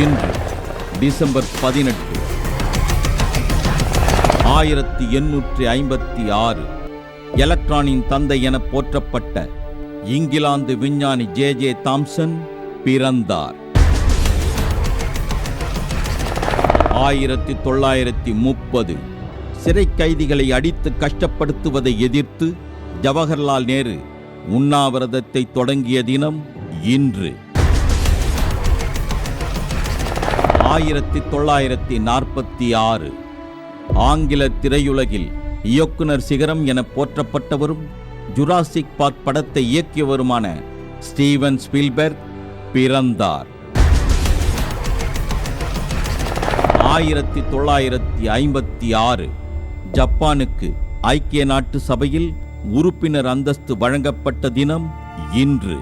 இன்று டிசம்பர் பதினெட்டு ஆயிரத்தி எண்ணூற்றி ஐம்பத்தி ஆறு எலக்ட்ரானின் தந்தை என போற்றப்பட்ட இங்கிலாந்து விஞ்ஞானி ஜே ஜே தாம்சன் பிறந்தார். ஆயிரத்தி தொள்ளாயிரத்தி முப்பது சிறை கைதிகளை அடித்து கஷ்டப்படுத்துவதை எதிர்த்து ஜவஹர்லால் நேரு உண்ணாவிரதத்தை தொடங்கிய தினம் இன்று. ஆயிரத்தி தொள்ளாயிரத்தி நாற்பத்தி ஆறு ஆங்கில திரையுலகில் இயக்குனர் சிகரம் என போற்றப்பட்டவரும் ஜுராசிக் பார்க் படத்தை இயக்கியவருமான ஸ்டீவன் ஸ்பீல்பர்க் பிறந்தார். ஆயிரத்தி தொள்ளாயிரத்தி ஐம்பத்தி ஆறு ஜப்பானுக்கு ஐக்கிய நாட்டு சபையில் உறுப்பினர் அந்தஸ்து வழங்கப்பட்ட தினம் இன்று.